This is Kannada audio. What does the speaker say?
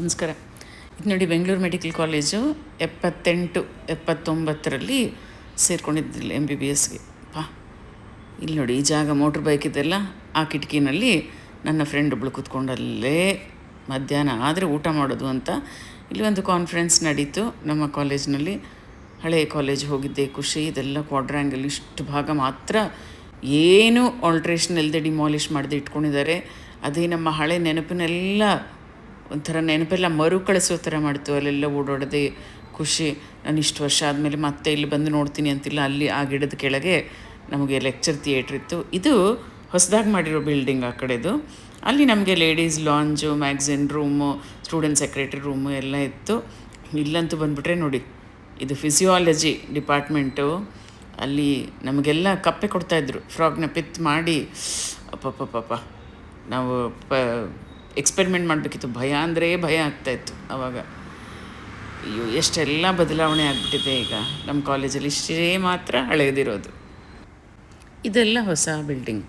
ನಮಸ್ಕಾರ. ಇದು ನೋಡಿ ಬೆಂಗಳೂರು ಮೆಡಿಕಲ್ ಕಾಲೇಜು ಎಪ್ಪತ್ತೆಂಟು, ಎಪ್ಪತ್ತೊಂಬತ್ತರಲ್ಲಿ ಸೇರ್ಕೊಂಡಿದ್ದಿಲ್ಲ ಎಂ ಬಿ ಬಿ ಎಸ್ಗೆ ಪಾ, ಇಲ್ಲಿ ನೋಡಿ ಈ ಜಾಗ ಮೋಟ್ರ್ ಬೈಕ್ ಇದೆಲ್ಲ ಆ ಕಿಟಕಿನಲ್ಲಿ ನನ್ನ ಫ್ರೆಂಡ್ ಒಬ್ಳು ಕೂತ್ಕೊಂಡಲ್ಲೇ ಮಧ್ಯಾಹ್ನ ಆದರೆ ಊಟ ಮಾಡೋದು ಅಂತ ಇಲ್ಲಿ ಒಂದು ಕಾನ್ಫರೆನ್ಸ್ ನಡೀತು. ನಮ್ಮ ಕಾಲೇಜ್ನಲ್ಲಿ ಹಳೆಯ ಕಾಲೇಜ್ ಹೋಗಿದ್ದೆ, ಖುಷಿ. ಇದೆಲ್ಲ ಕ್ವಾಡ್ರ್ಯಾಂಗಲ್ ಇಷ್ಟು ಭಾಗ ಮಾತ್ರ ಏನು ಆಲ್ಟ್ರೇಷನ್ ಇಲ್ಲದೆ ಡಿಮಾಲಿಷ್ ಮಾಡದೆ ಇಟ್ಕೊಂಡಿದ್ದಾರೆ. ಅದೇ ನಮ್ಮ ಹಳೆ ನೆನಪಿನೆಲ್ಲ ಒಂಥರ ನೆನಪೆಲ್ಲ ಮರುಕಳಿಸೋ ಥರ ಮಾಡ್ತು ಅಲ್ಲೆಲ್ಲ ಓಡಾಡೋದೇ ಖುಷಿ. ನಾನು ಇಷ್ಟು ವರ್ಷ ಆದಮೇಲೆ ಮತ್ತೆ ಇಲ್ಲಿ ಬಂದು ನೋಡ್ತೀನಿ ಅಂತಿಲ್ಲ. ಅಲ್ಲಿ ಆ ಗಿಡದ ಕೆಳಗೆ ನಮಗೆ ಲೆಕ್ಚರ್ ಥಿಯೇಟ್ರ್ ಇತ್ತು. ಇದು ಹೊಸದಾಗಿ ಮಾಡಿರೋ ಬಿಲ್ಡಿಂಗ್ ಆ ಕಡೆದು. ಅಲ್ಲಿ ನಮಗೆ ladies lounge magazine room student secretary room ಎಲ್ಲ ಇತ್ತು. ಇಲ್ಲಂತೂ ಬಂದುಬಿಟ್ರೆ ನೋಡಿ, ಇದು ಫಿಸಿಯಾಲಜಿ ಡಿಪಾರ್ಟ್ಮೆಂಟು ಅಲ್ಲಿ ನಮಗೆಲ್ಲ ಕಪ್ಪೆ ಕೊಡ್ತಾಯಿದ್ರು ಫ್ರಾಗ್ನ ಪಿತ್ ಮಾಡಿ. ಅಪ್ಪಪ್ಪಪ್ಪ ನಾವು ಪ ಎಕ್ಸ್ಪೆರಿಮೆಂಟ್ ಮಾಡಬೇಕಿತ್ತು. ಭಯ ಅಂದರೆ ಭಯ ಆಗ್ತಾಯಿತ್ತು ಆವಾಗ ಅಯ್ಯೋ, ಎಷ್ಟೆಲ್ಲ ಬದಲಾವಣೆ ಆಗಿಬಿಟ್ಟಿದೆ ಈಗ. ನಮ್ಮ ಕಾಲೇಜಲ್ಲಿ ಇಷ್ಟೇ ಮಾತ್ರ ಹಳೆಯದಿರೋದು ಇದೆಲ್ಲ ಹೊಸ ಬಿಲ್ಡಿಂಗ್